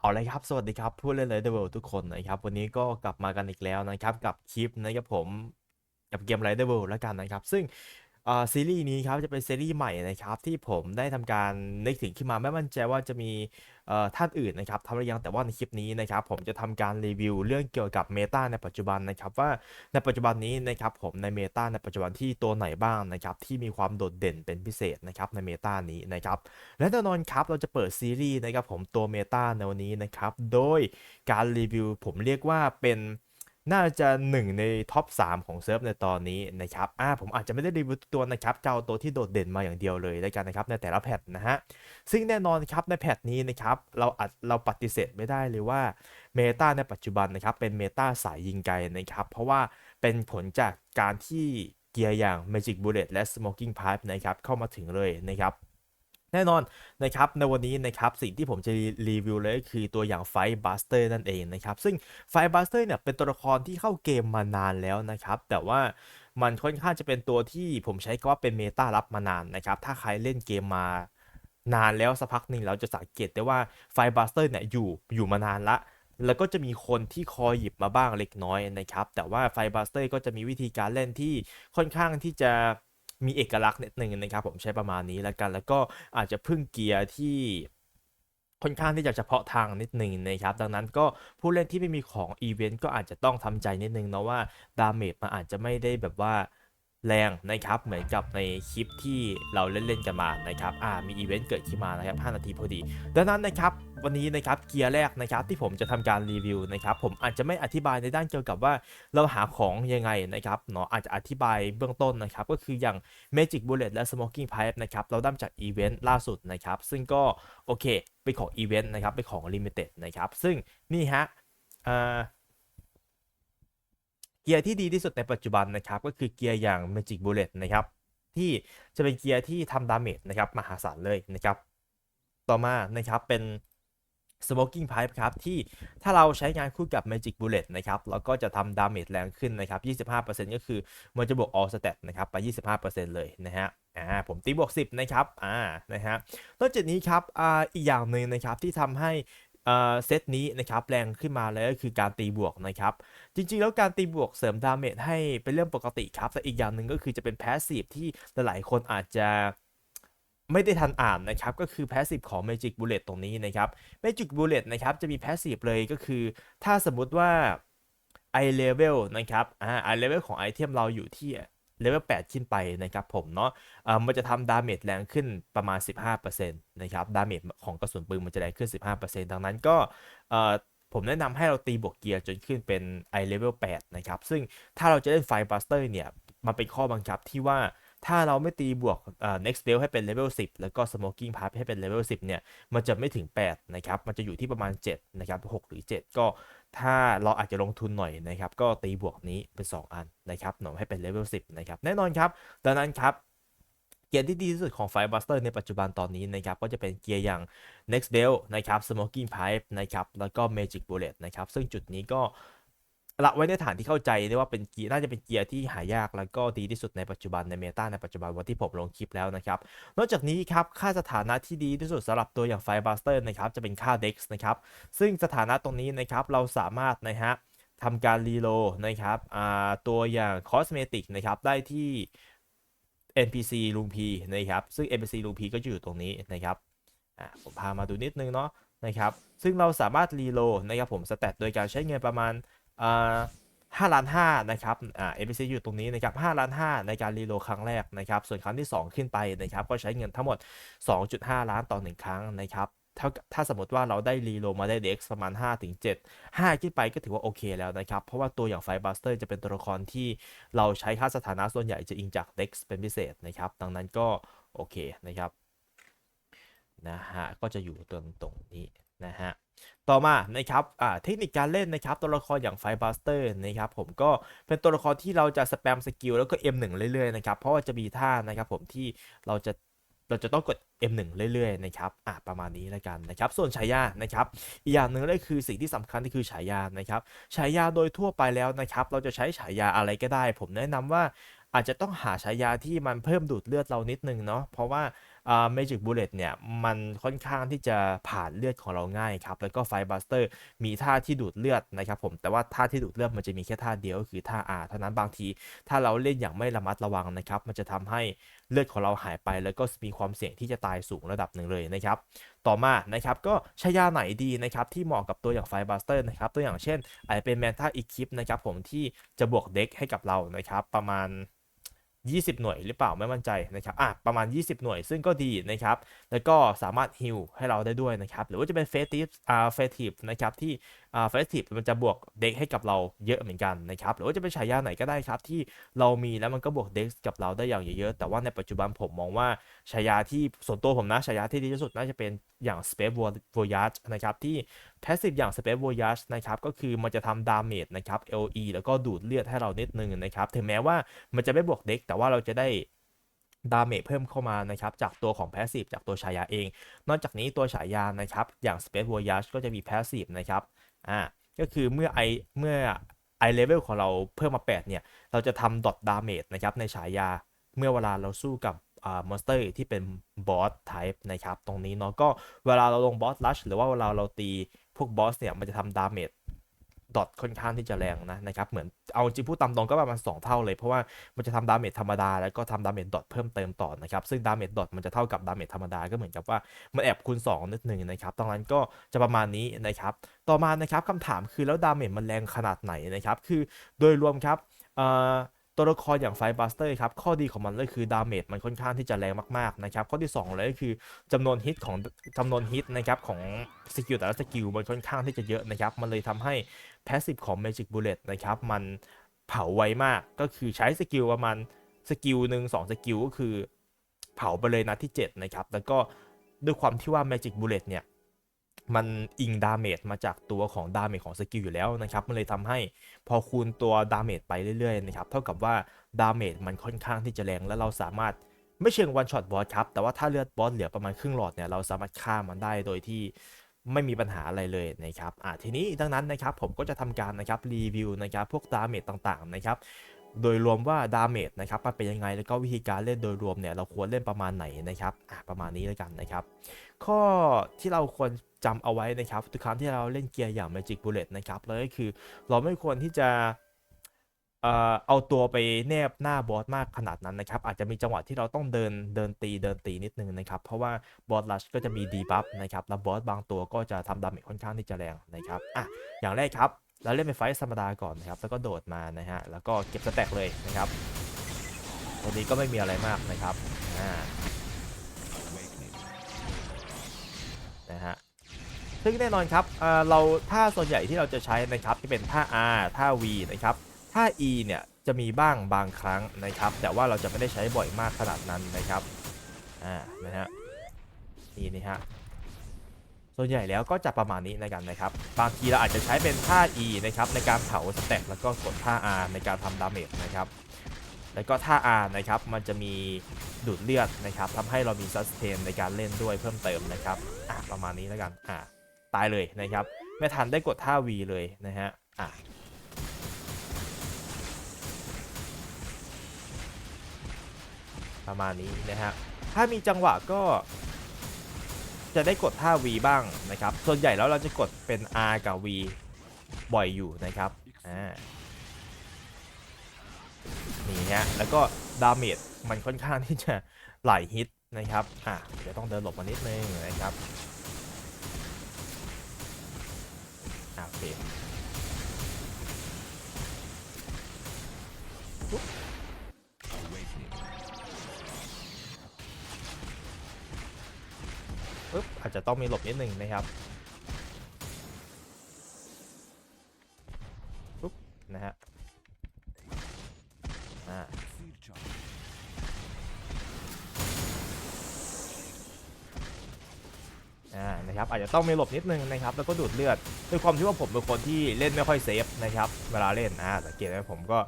เอาเลยครับ สวัสดีครับผู้เล่นเลยเดวิลทุกคนนะครับ วันนี้ก็กลับมากันอีกแล้วนะครับ กับคลิปนะครับผม กับเกม Red World แล้วกันนะครับ ซึ่ง อ่าซีรีส์นี้ครับจะเป็นซีรีส์ใหม่นะครับที่ผมได้ทำการนึกถึงขึ้นมาไม่มั่นใจว่าจะมีเอ่อท่านอื่นนะครับทำหรือยังแต่ว่าในคลิปนี้นะครับผมจะทำการรีวิวเรื่องเกี่ยวกับเมตาในปัจจุบันนะครับว่าในปัจจุบันนี้นะครับผมในเมตาในปัจจุบันที่ตัวไหนบ้างนะครับที่มีความโดดเด่นเป็นพิเศษนะครับในเมตานี้นะครับและแน่นอนครับเราจะเปิดซีรีส์นะครับผมตัวเมตาในวันนี้นะครับโดยการรีวิวผมเรียกว่าเป็น น่าจะหนึ่งในท็อป 3 ของเซิร์ฟในตอนนี้นะครับอ่าผมอาจจะไม่ได้รีวิวตัวนะครับจะเอาตัวที่โดดเด่นมาอย่างเดียวเลยแล้วกันนะครับในแต่ละแพทนะฮะซึ่งแน่นอนครับในแพทนี้นะครับเราอาจเราปฏิเสธไม่ได้เลยว่าเมตาในปัจจุบันนะครับเป็นเมตาสายยิงไกลนะครับเพราะว่าเป็นผลจากการที่เกียร์อย่าง Magic Bullet และ Smoking Pipe นะครับเข้ามาถึงเลยนะครับ แน่นอนนะครับในวันนี้นะครับสิ่งที่ผมจะรีวิวเลยก็คือตัวอย่างไฟบัสเตอร์นั่นเองนะครับซึ่งไฟบัสเตอร์เนี่ยเป็นตัวละครที่เข้าเกมมานานแล้วนะครับแต่ว่ามันค่อนข้างจะเป็นตัวที่ผมใช้ก็ว่าเป็นเมตารับมานานนะครับถ้าใครเล่นเกมมานานแล้วสักพักหนึ่งเราจะสังเกตได้ว่าไฟบัสเตอร์เนี่ยอยู่อยู่มานานละแล้วก็จะมีคนที่คอยหยิบมาบ้างเล็กน้อยนะครับแต่ว่าไฟบัสเตอร์ก็จะมีวิธีการเล่นที่ค่อนข้างที่จะ มีเอกลักษณ์นิดนึงนะครับผมใช้ประมาณนี้แล้วกันแล้วก็อาจจะพึ่งเกียร์ที่ค่อนข้างที่จะเฉพาะทางนิดหนึ่งนะครับ ดังนั้นก็ผู้เล่นที่ไม่มีของอีเวนต์ก็อาจจะต้องทำใจนิดนึงนะว่าดาเมจมันอาจจะไม่ได้แบบว่า แรงนะครับเหมือนกับในคลิปที่เราเล่นๆกันมานะครับอ่ามีอีเวนต์เกิดขึ้นมานะครับ5นาทีพอดี ดังนั้นนะครับวันนี้นะครับเกียร์แรกนะครับที่ผมจะทำการรีวิวนะครับผมอาจจะไม่อธิบายในด้านเกี่ยวกับว่าเราหาของยังไงนะครับเนาะอาจจะอธิบายเบื้องต้นนะครับก็คืออย่าง Magic Bullet และ Smoking Pipe นะครับเราได้จากอีเวนต์ล่าสุดนะครับซึ่งก็โอเคเป็นของอีเวนต์นะครับเป็นของ Limited นะครับซึ่งนี่ฮะอ่า เกียร์ที่ดีที่สุดในปัจจุบันนะครับก็คือเกียร์อย่าง Magic Bullet นะครับที่จะเป็นเกียร์ที่ทำดาเมจนะครับมหาศาลเลยนะครับ ต่อมานะครับเป็น Smoking Pipe ครับที่ถ้าเราใช้งานคู่กับ Magic Bullet นะครับเราก็จะทำดาเมจแรงขึ้นนะครับ 25%ก็คือมันจะบวก all stat นะครับไป 25%เลยนะฮะอ่าผมตีบวก 10 นะครับอ่านะฮะนอกจากนี้ครับอ่าอีกอย่างหนึ่งนะครับที่ทำให้ เซตนี้นะครับแรงขึ้นมาเลยก็คือการตีบวกนะครับ จริงๆ แล้วการตีบวกเสริมดาเมจให้เป็นเรื่องปกติครับ แต่อีกอย่างหนึ่งก็คือจะเป็นแพสซีฟที่หลายๆคนอาจจะไม่ได้ทันอ่านนะครับ ก็คือแพสซีฟของ Magic Bullet ตรงนี้นะครับ Magic Bullet นะครับ จะมีแพสซีฟเลยก็คือ ถ้าสมมุติว่า i level นะครับอ่า i level ของไอเทมเราอยู่ที่ เลเวล8ขึ้นไปนะครับผมเนาะมันจะทำดาเมจแรงขึ้นประมาณ 15%นะครับดาเมจของกระสุนปืนมันจะแรงขึ้น 15%ดังนั้นก็ผมแนะนำให้เราตีบวกเกียร์จนขึ้นเป็น i level 8นะครับ ซึ่งถ้าเราจะเล่นไฟบัสเตอร์เนี่ยมันเป็นข้อบังคับที่ว่าถ้าเราไม่ตีบวก next level ให้เป็น level 10 แล้วก็ smoking pipe ให้เป็น level 10 เนี่ย มันจะไม่ถึง 8 นะครับ มันจะอยู่ที่ประมาณ 7 นะครับ 6 หรือ 7 ก็ ถ้าเราอาจจะลงทุนหน่อยนะครับ ก็ตีบวกนี้เป็น 2 อันนะครับหน่อยให้เป็นเลเวล10 นะครับ แน่นอนครับ ดังนั้นครับ เกียร์ที่ดีที่สุดของไฟบัสเตอร์ในปัจจุบันตอนนี้นะครับ ก็จะเป็นเกียร์อย่าง Next Bell นะครับ Smoking Pipe นะครับ แล้วก็ Magic Bullet นะครับ ซึ่งจุดนี้ก็ ละไว้ในฐานที่เข้าใจได้ว่าเป็นเกียร์น่าจะเป็นเกียร์ที่หายากแล้วก็ดีที่สุดในปัจจุบันในเมตาในปัจจุบันวันที่ผมลงคลิปแล้วนะครับ นอกจากนี้ครับค่าสถานะที่ดีที่สุดสำหรับตัวอย่าง Firebuster นะครับจะเป็นค่า Dex นะครับซึ่งสถานะตรงนี้นะครับเราสามารถนะฮะทำการรีโลนะครับตัวอย่าง Cosmetic นะครับได้ที่ NPC ลุงพีนะครับซึ่ง NPC ลุงพีก็จะอยู่ตรงนี้นะครับผมพามาดูนิดนึงเนาะนะครับซึ่งเราสามารถรีโลนะครับผมสแตทโดยการใช้เงินประมาณ 5ล้าน5นะครับอ่า NPC อยู่ตรงนี้นะครับ5ล้าน5ในการรีโลครั้งแรกนะครับ ส่วนครั้งที่ 2 ขึ้นไปนะครับ ก็ใช้เงินทั้งหมด 2.5 ล้านต่อ 1 ครั้งนะครับถ้าถ้าสมมติว่าเราได้รีโลมาได้ Dex ประมาณ 5 ถึง 7 5 ขึ้นไปก็ถือว่าโอเคแล้วนะครับ เพราะว่าตัวอย่างไฟบัสเตอร์จะเป็นตัวละครที่เราใช้ค่าสถานะส่วนใหญ่จะอิงจาก Dex เป็นพิเศษนะครับ ดังนั้นก็โอเคนะครับนะฮะก็จะอยู่ตรงตรงนี้นะฮะ ต่อมานะครับเทคนิคการเล่นนะครับตัวละครอย่างไฟบัสเตอร์นะครับผมก็เป็นตัวละครที่เราจะสแปมสกิลแล้วก็ M1 เรื่อยๆนะครับเพราะว่าจะมีท่านะครับผมที่เราจะเราจะต้องกด M1 เรื่อยๆนะครับอะประมาณนี้แล้วกันนะครับ ส่วนฉายานะครับ อีกอย่างหนึ่งเลยคือสิ่งที่สำคัญที่คือฉายานะครับ ฉายาโดยทั่วไปแล้วนะครับ เราจะใช้ฉายาอะไรก็ได้ ผมแนะนำว่าอาจจะต้องหาฉายาที่มันเพิ่มดูดเลือดเรานิดนึงเนาะ เพราะว่า อ่า Magic Bullet เนี่ยมันค่อนข้างที่จะผ่านเลือดของเราง่ายครับ แล้วก็ไฟบัสเตอร์มีท่าที่ดูดเลือดนะครับผมแต่ว่าท่าที่ดูดเลือดมันจะมีแค่ท่าเดียวก็คือท่า R เท่านั้นบางที ถ้าเราเล่นอย่างไม่ระมัดระวังนะครับมันจะทำให้เลือดของเราหายไป แล้วก็มีความเสี่ยงที่จะตายสูงระดับหนึ่งเลยนะครับต่อมานะครับก็ใช้ยาไหนดีนะครับที่เหมาะกับตัวอย่างไฟบัสเตอร์นะครับตัวอย่างเช่นอาจจะเป็นแมนท่าอีคิปนะครับผมที่จะบวกเด็กให้กับเรานะครับประมาณ 20 หน่วยหรือเปล่าไม่มั่นใจนะครับอะประมาณ 20 หน่วยซึ่งก็ดีนะครับ แล้วก็สามารถฮิลให้เราได้ด้วยนะครับ หรือว่าจะเป็นเฟสติฟอ่าเฟสทีฟนะครับที่อ่าเฟสทีฟมันจะบวกเด็กให้กับเราเยอะเหมือนกันนะครับ หรือว่าจะเป็นฉายาไหนก็ได้ครับที่เรามีแล้วมันก็บวกเด็กกับเราได้อย่างเยอะๆแต่ว่าในปัจจุบันผมมองว่าฉายาที่ส่วนตัวผมนะฉายาที่ดีที่สุดน่าจะเป็นอย่าง Space Voyage นะครับที่ Passive อย่าง Space Voyage นะครับก็คือมันจะทำดาเมจนะครับ LE แล้วก็ดูดเลือดให้เรานิดนึงนะครับถึงแม้ว่ามันจะไม่บวกเด็กแต่ว่าเราจะได้ดาเมจเพิ่มเข้ามานะครับจากตัวของ Passive จากตัวฉายาเอง นอกจากนี้ตัวฉายานะครับอย่าง Space Voyage ก็จะมี Passive นะครับ อ่าก็คือเมื่อไอเมื่อไอเลเวลของเราเพิ่มมา 8 เนี่ย เราจะทำดอทดาเมจนะครับ ในฉายาเมื่อเวลาเราสู้กับอ่ามอนสเตอร์ที่เป็นบอสไทป์นะครับ ตรงนี้เนาะก็เวลาเราลงบอสลัชหรือว่าเวลาเราตีพวกบอสเนี่ย มันจะทำดาเมจ ดอทค่อนข้างที่จะแรงนะนะครับเหมือนเอาจริงพูดตามตรงก็ประมาณ 2 เท่าเลย เพราะว่ามันจะทำดาเมจธรรมดา แล้วก็ทำดาเมจดอทเพิ่มเติมต่อนะครับ ซึ่งดาเมจดอทมันจะเท่ากับดาเมจธรรมดาก็เหมือนกับว่ามันแอบคูณ2นิดนึงนะครับตรงนั้นก็จะประมาณนี้นะครับ ต่อมานะครับคำถามคือแล้วดาเมจมันแรงขนาดไหนนะครับ คือโดยรวมครับตัวละครอย่างไฟบัสเตอร์ครับ ข้อดีของมันเลยคือดาเมจมันค่อนข้างที่จะแรงมากๆนะครับ ข้อที่2เลยก็คือจำนวนฮิตของจำนวนฮิตนะครับของสกิลแต่ละสกิลมันค่อนข้างที่จะเยอะนะครับ มันเลยทำให้ แพสซีฟของ Magic Bullet นะครับ มันเผาไวมากก็คือใช้สกิลประมาณสกิลหนึ่งสองสกิลก็คือเผาไปเลยนัดที่ 7 นะครับ แล้วก็ด้วยความที่ว่า Magic Bullet เนี่ย มันอิงดาเมจมาจากตัวของดาเมจของสกิลอยู่แล้วนะครับ มันเลยทำให้พอคูณตัวดาเมจไปเรื่อยๆนะครับ เท่ากับว่าดาเมจมันค่อนข้างที่จะแรงและเราสามารถไม่เชิงวันช็อตบอสครับ แต่ว่าถ้าเลือดบอสเหลือประมาณครึ่งหลอดเนี่ย เราสามารถฆ่ามันได้โดยที่ ไม่มีปัญหาอะไรเลยนะครับอ่าทีนี้ดังนั้นนะครับผมก็จะทำการนะครับรีวิวนะครับพวกดาเมจต่างๆนะครับโดยรวมว่าดาเมจนะครับมันเป็นยังไงแล้วก็วิธีการเล่นโดยรวมเนี่ยเราควรเล่นประมาณไหนนะครับอ่าประมาณนี้แล้วกันนะครับ ข้อที่เราควรจำเอาไว้นะครับทุกครั้งที่เราเล่นเกียร์อย่าง Magic Bullet นะครับเลยก็คือเราไม่ควรที่จะ เอ่อเอาตัวไปแนบหน้าบอสมากขนาดนั้นนะครับ อาจจะมีจังหวะที่เราต้องเดินเดินตีเดินตีนิดนึงนะครับ เพราะว่าบอสลัชก็จะมีดีบัฟนะครับ แล้วบอสบางตัวก็จะทำดาเมจค่อนข้างที่จะแรงนะครับอะอย่างแรกครับ เราเล่นเป็นไฟท์ธรรมดาก่อนนะครับ แล้วก็โดดมานะฮะ แล้วก็เก็บสแต็กเลยนะครับวันนี้ก็ไม่มีอะไรมากนะครับอ่านะฮะซึ่งแน่นอนครับเเราท่าส่วนใหญ่ที่เราจะใช้นะครับที่เป็นท่า R ท่า V นะครับ ท่า E เนี่ยจะมีบ้างบางครั้งนะครับ แต่ว่าเราจะไม่ได้ใช้บ่อยมากขนาดนั้นนะครับอ่านะฮะนี่นี่ฮะส่วนใหญ่แล้วก็จะประมาณนี้ในกันนะครับ บางทีเราอาจจะใช้เป็นท่า E นะครับในการเผาสแต็กแล้วก็กดท่า R ในการทำดาเมจนะครับ แล้วก็ท่า R นะครับมันจะมีดูดเลือดนะครับทำให้เรามีซัสเทนในการเล่นด้วยเพิ่มเติมนะครับอะประมาณนี้แล้วกันอะตายเลยนะครับ ไม่ทันได้กดท่า V เลยนะฮะอะ ประมาณนี้นะฮะถ้ามีจังหวะก็ จะได้กดท่า V บ้างนะครับ ส่วนใหญ่แล้วเราจะกดเป็น R กับ V บ่อยอยู่นะครับอ่านี่ฮะแล้วก็ดาเมจมันค่อนข้างที่จะหลายฮิตนะครับอะเดี๋ยวต้องเดินหลบมานิดนึงนะครับอะโอเค ปึ๊บอาจจะต้องมีหลบนิดหนึ่งนะครับปุ๊บนะฮะอ่าอ่านะครับอาจจะต้องมีหลบนิดนึงนะครับแล้วก็ดูดเลือดด้วยความที่ว่าผมเป็นคนที่เล่นไม่ค่อยเซฟนะครับเวลาเล่นอ่าสังเกตไหมผมก็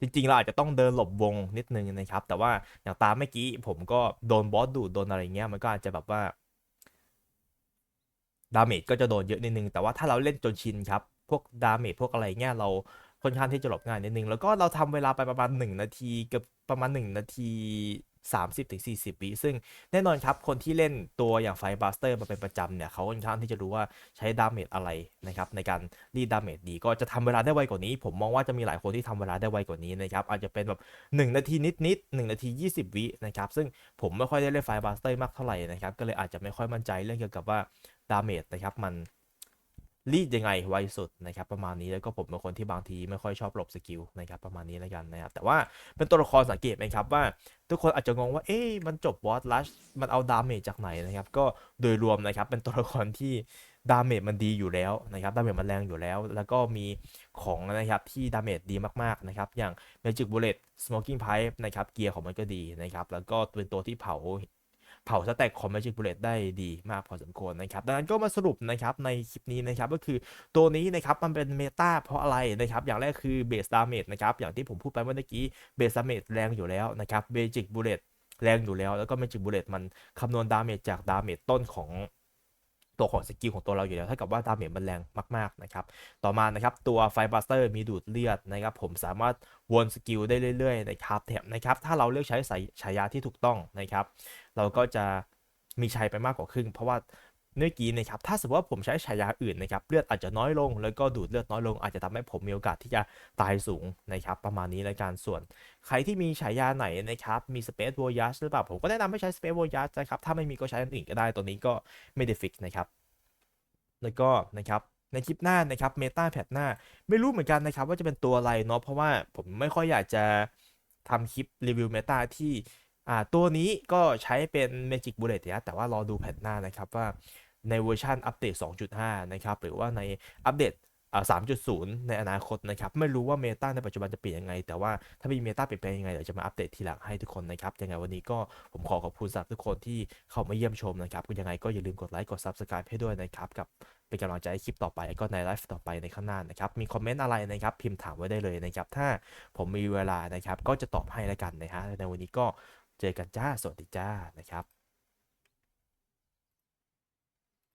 จริงๆเราอาจจะต้องเดินหลบวงนิดนึงนะครับแต่ว่าอย่างตามเมื่อกี้ผมก็โดนบอสดูดโดนอะไรเงี้ยมันก็อาจจะแบบว่า ดาเมจก็จะโดนเยอะนิดนึง แต่ว่าถ้าเราเล่นจนชินครับ พวกดาเมจพวกอะไรเงี้ยเราค่อนข้างที่จะหลบง่ายนิดนึง แล้วก็เราทำเวลาไปประมาณ 1 นาทีเกับประมาณ 1 นาที 30-40 วิซึ่งแน่นอนครับ คนที่เล่นตัวอย่างไฟบัสเตอร์มาเป็นประจำเนี่ยเขาค่อนข้างที่จะรู้ว่าใช้ดาเมจอะไรนะครับในการรีดดาเมจดีก็จะทำเวลาได้ไวกว่านี้ ผมมองว่าจะมีหลายคนที่ทำเวลาได้ไวกว่านี้นะครับอาจจะเป็นแบบ 1 นาทีนิดๆ1นาที 20 วินะครับซึ่งผมไม่ค่อยได้เล่นไฟบัสเตอร์มากเท่าไหร่นะครับก็เลยอาจจะไม่ค่อยมั่นใจเรื่องเกี่ยวกับว่าดาเมจนะครับมัน รีดยังไงไวสุดนะครับประมาณนี้แล้วก็ผมเป็นคนที่บางทีไม่ค่อยชอบหลบสกิลนะครับประมาณนี้แล้วกันนะครับแต่ว่าเป็นตัวละครสังเกตไหมครับว่า ทุกคนอาจจะงงว่าเอ๊ะมันจบบอสลัชมันเอาดาเมจจากไหนนะครับก็โดยรวมนะครับเป็นตัวละครที่ดาเมจมันดีอยู่แล้วนะครับดาเมจมันแรงอยู่แล้ว แล้วก็มีของนะครับที่ดาเมจดีมากๆนะครับอย่าง Magic Bullet Smoking Pipe นะครับเกียร์ของมันก็ดีนะครับแล้วก็เป็นตัวที่เผา ผาสแต็กของ Magic Bullet ได้ดีมากพอสมควรนะครับ ดังนั้นก็มาสรุปนะครับในคลิปนี้นะครับก็คือตัวนี้นะครับมันเป็นเมตาเพราะอะไรนะครับ อย่างแรกคือเบสดาเมจนะครับอย่างที่ผมพูดไปเมื่อกี้เบสดาเมจแรงอยู่แล้วนะครับเบจิกบูเลตแรงอยู่แล้ว แล้วก็เมจิกบูเลตมันคำนวณดาเมจจากดาเมจต้นของ ตัวของสกิลของตัวเราอยู่แล้วเท่ากับว่าดาเมจมันแรงมากๆนะครับต่อมานะครับตัวไฟบัสเตอร์มีดูดเลือดนะครับผมสามารถวนสกิลได้เรื่อยๆนะครับแถมนะครับถ้าเราเลือกใช้สายฉายาที่ถูกต้องนะครับ เราก็จะมีชัยไปมากกว่าครึ่ง เพราะว่า เมื่อกี้นะครับถ้าสมมติว่าผมใช้ฉายาอื่นนะครับเลือดอาจจะน้อยลง แล้วก็ดูดเลือดน้อยลง อาจจะทำให้ผมมีโอกาสที่จะตายสูงนะครับประมาณนี้ในการส่วน ใครที่มีฉายาไหนนะครับมี Space Voyage หรือเปล่าผมก็แนะนำให้ใช้ Space Voyage นะครับถ้าไม่มีก็ใช้อันอื่นก็ได้ตัวนี้ก็ไม่ได้ฟิกนะครับแล้วก็นะครับในคลิปหน้านะครับเมตาแพทหน้า ไม่รู้เหมือนกันนะครับว่าจะเป็นตัวอะไรเนาะเพราะว่าผมไม่ค่อยอยากจะทำคลิปรีวิวเมตาที่ อ่าตัวนี้ก็ใช้เป็น Magic Bullet นะแต่ว่ารอดูแพทหน้านะครับว่าในเวอร์ชันอัปเดต 2.5 นะครับ หรือว่าในอัปเดตอ่า3.0 ในอนาคตนะครับ ไม่รู้ว่าเมตาในปัจจุบันจะเปลี่ยนยังไง แต่ว่าถ้ามีเมตาเปลี่ยนแปลงยังไง เดี๋ยวจะมาอัปเดตทีหลังให้ทุกคนนะครับ ยังไงวันนี้ก็ผมขอขอบคุณสำหรับทุกคนที่เข้ามาเยี่ยมชมนะครับยังไงก็อย่าลืมกดไลค์กด Subscribe ให้ด้วยนะครับ กับเป็นกำลังใจให้คลิปต่อไปก็ในไลฟ์ต่อไปในข้างหน้านะครับ มีคอมเมนต์อะไรนะครับ พิมพ์ถามไว้ได้เลยนะครับ ถ้าผมมีเวลานะครับ ก็จะตอบให้แล้วกันนะฮะในวันนี้ก็ เจอกันจ้า สวัสดีจ้านะครับ